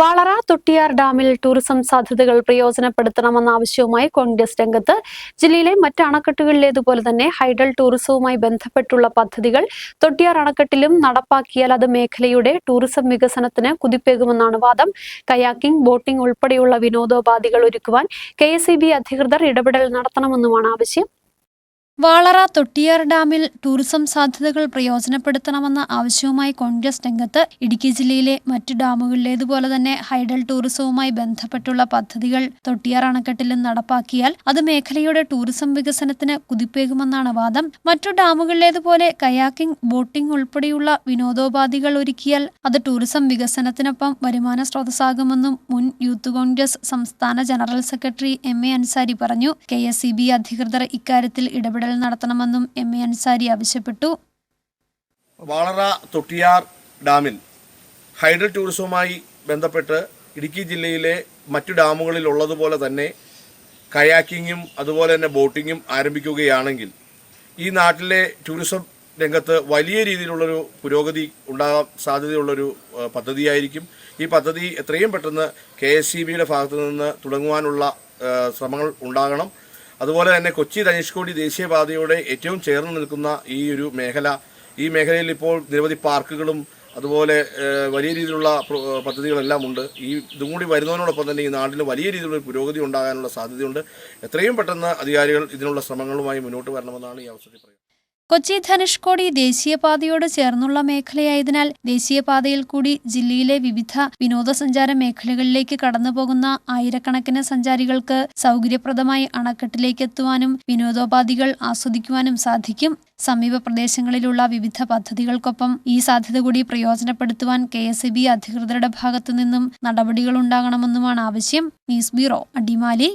വാളറ തൊട്ടിയാർ ഡാമിൽ ടൂറിസം സാധ്യതകൾ പ്രയോജനപ്പെടുത്തണമെന്ന ആവശ്യവുമായി കോൺഗ്രസ് രംഗത്ത്. ജില്ലയിലെ മറ്റ് അണക്കെട്ടുകളിലേതുപോലെ തന്നെ ഹൈഡൽ ടൂറിസവുമായി ബന്ധപ്പെട്ടുള്ള പദ്ധതികൾ തൊട്ടിയാർ അണക്കെട്ടിലും നടപ്പാക്കിയാൽ അത് മേഖലയുടെ ടൂറിസം വികസനത്തിന് കുതിപ്പേകുമെന്നാണ് വാദം. കയാക്കിംഗ് ബോട്ടിംഗ് ഉൾപ്പെടെയുള്ള വിനോദോപാധികൾ ഒരുക്കുവാൻ കെ അധികൃതർ ഇടപെടൽ നടത്തണമെന്നുമാണ് ആവശ്യം. വാളറ തൊട്ടിയാർ ഡാമിൽ ടൂറിസം സാധ്യതകൾ പ്രയോജനപ്പെടുത്തണമെന്ന ആവശ്യവുമായി കോൺഗ്രസ് രംഗത്ത് ഇടുക്കി ജില്ലയിലെ മറ്റ് ഡാമുകളിലേതുപോലെ തന്നെ ഹൈഡൽ ടൂറിസവുമായി ബന്ധപ്പെട്ടുള്ള പദ്ധതികൾ തൊട്ടിയാർ അണക്കെട്ടിലും നടപ്പാക്കിയാൽ അത് മേഖലയുടെ ടൂറിസം വികസനത്തിന് കുതിപ്പേകുമെന്നാണ് വാദം. മറ്റു ഡാമുകളിലേതുപോലെ കയാക്കിംഗ് ബോട്ടിംഗ് ഉൾപ്പെടെയുള്ള വിനോദോപാധികൾ ഒരുക്കിയാൽ അത് ടൂറിസം വികസനത്തിനൊപ്പം വരുമാന സ്രോതസ്സാകുമെന്നും മുൻ യൂത്ത് കോൺഗ്രസ് സംസ്ഥാന general secretary M A Ansari പറഞ്ഞു. കെ എസ് സി ബി അധികൃതർ ഇക്കാര്യത്തിൽ ഇടപെടൽ നടത്തണമെന്നും എം എ അൻസാരി ആവശ്യപ്പെട്ടു. വാളറ തൊട്ടിയാർ ഡാമിൽ ഹൈഡൽ ടൂറിസവുമായി ബന്ധപ്പെട്ട് ഇടുക്കി ജില്ലയിലെ മറ്റു ഡാമുകളിൽ ഉള്ളതുപോലെ തന്നെ കയാക്കിങ്ങും അതുപോലെ തന്നെ ബോട്ടിങ്ങും ആരംഭിക്കുകയാണെങ്കിൽ ഈ നാട്ടിലെ ടൂറിസം രംഗത്ത് വലിയ രീതിയിലുള്ളൊരു പുരോഗതി ഉണ്ടാകാൻ സാധ്യതയുള്ളൊരു പദ്ധതിയായിരിക്കും. ഈ പദ്ധതി എത്രയും പെട്ടെന്ന് കെ എസ് സി ബിയുടെ ഭാഗത്തു നിന്ന് തുടങ്ങുവാനുള്ള ശ്രമങ്ങൾ ഉണ്ടാകണം. അതുപോലെ തന്നെ കൊച്ചി ധനുഷ്കോടി ദേശീയപാതയോടെ ഏറ്റവും ചേർന്ന് നിൽക്കുന്ന ഈ ഒരു മേഖല ഈ മേഖലയിൽ ഇപ്പോൾ നിരവധി പാർക്കുകളും അതുപോലെ വലിയ രീതിയിലുള്ള പദ്ധതികളെല്ലാം ഉണ്ട്. ഈ ഇതും കൂടി വരുന്നതിനോടൊപ്പം തന്നെ ഈ നാട്ടിൽ വലിയ രീതിയിലുള്ള പുരോഗതി ഉണ്ടാകാനുള്ള സാധ്യതയുണ്ട്. എത്രയും പെട്ടെന്ന് അധികാരികൾ ഇതിനുള്ള ശ്രമങ്ങളുമായി മുന്നോട്ട് വരണമെന്നാണ് ഈ അവസരത്തിൽ പറയുന്നത്. കൊച്ചി ധനുഷ്കോടി ദേശീയപാതയോട് ചേർന്നുള്ള മേഖലയായതിനാൽ ദേശീയപാതയിൽ കൂടി ജില്ലയിലെ വിവിധ വിനോദസഞ്ചാര മേഖലകളിലേക്ക് കടന്നുപോകുന്ന ആയിരക്കണക്കിന് സഞ്ചാരികൾക്ക് സൗകര്യപ്രദമായി അണക്കെട്ടിലേക്ക് എത്തുവാനും വിനോദോപാധികൾ ആസ്വദിക്കുവാനും സാധിക്കും. സമീപ പ്രദേശങ്ങളിലുള്ള വിവിധ പദ്ധതികൾക്കൊപ്പം ഈ സാധ്യത കൂടി പ്രയോജനപ്പെടുത്തുവാൻ കെ എസ് അധികൃതരുടെ ഭാഗത്തു നിന്നും നടപടികളുണ്ടാകണമെന്നുമാണ് ആവശ്യം. News bureau Adimali.